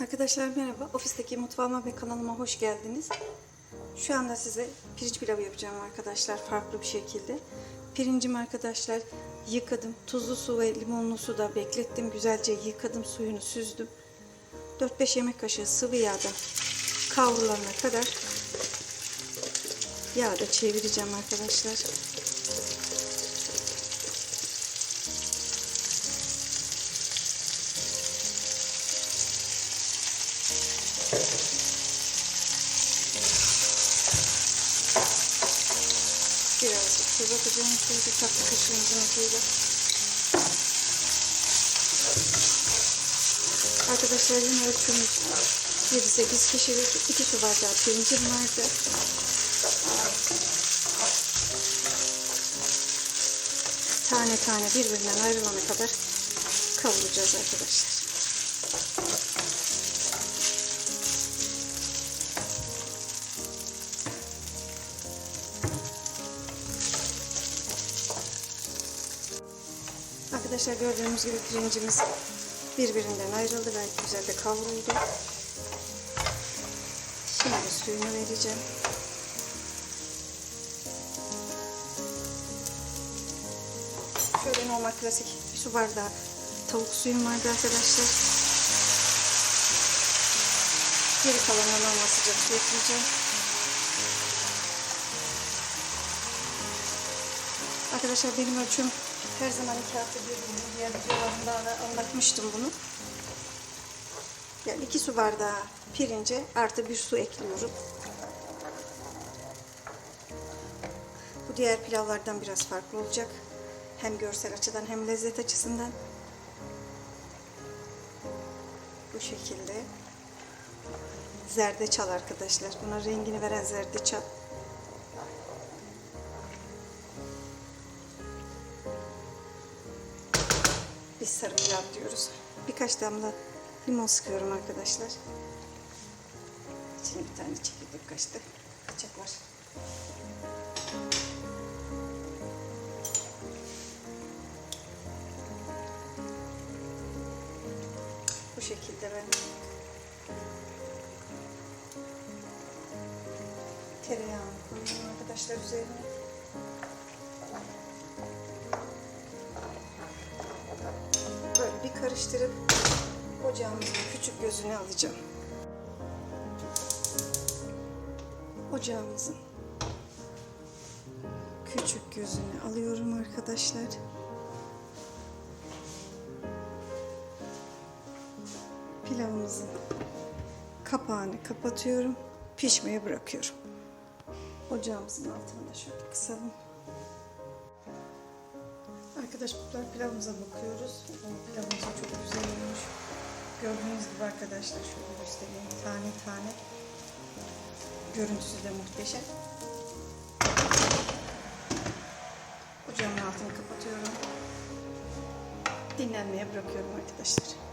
Arkadaşlar merhaba. Ofisteki mutfağıma ve kanalıma hoş geldiniz. Şu anda size pirinç pilavı yapacağım arkadaşlar farklı bir şekilde. Pirincimi arkadaşlar yıkadım. Tuzlu su ve limonlu suda beklettim. Güzelce yıkadım. Suyunu süzdüm. 4-5 yemek kaşığı sıvı yağda kavrulana kadar yağda çevireceğim arkadaşlar. Birazcık tuz atacağım. Şöyle tatlı kaşığımızın ucuyla. Arkadaşlar yine ölçümüz 7-8 kişilik 2 su bardağı pirincim vardı. Tane tane birbirinden ayrılana kadar kavuracağız arkadaşlar. Arkadaşlar gördüğünüz gibi pirincimiz birbirinden ayrıldı. Gayet güzel de kavruldu. Şimdi suyunu vereceğim. Şöyle normal klasik bir su bardağı tavuk suyum vardı arkadaşlar. Geri kalanına normal sıcak su ekleyeceğim. Arkadaşlar benim ölçüm her zaman iki hafta bir gün diğer videolarımda da anlatmıştım bunu. Yani iki su bardağı pirince artı bir su ekliyorum. Bu diğer pilavlardan biraz farklı olacak. Hem görsel açıdan hem lezzet açısından. Bu şekilde. Zerdeçal arkadaşlar. Buna rengini veren zerdeçal. Biz sarı pilav diyoruz. Birkaç damla limon sıkıyorum arkadaşlar. Şimdi bir tane çekirdek kaçtı. Kaçak var. Bu şekilde ben tereyağını koyuyorum arkadaşlar üzerine. Karıştırıp ocağımızın küçük gözünü alacağım. Ocağımızın küçük gözünü alıyorum arkadaşlar. Pilavımızın kapağını kapatıyorum. Pişmeye bırakıyorum. Ocağımızın altını da şöyle kısalım. Arkadaşlar pilavımıza bakıyoruz. Pilavımız da çok güzel olmuş. Gördüğünüz gibi arkadaşlar şöyle göstereyim. Tane tane. Görüntüsü de muhteşem. Ocağımın altını kapatıyorum. Dinlenmeye bırakıyorum arkadaşlar.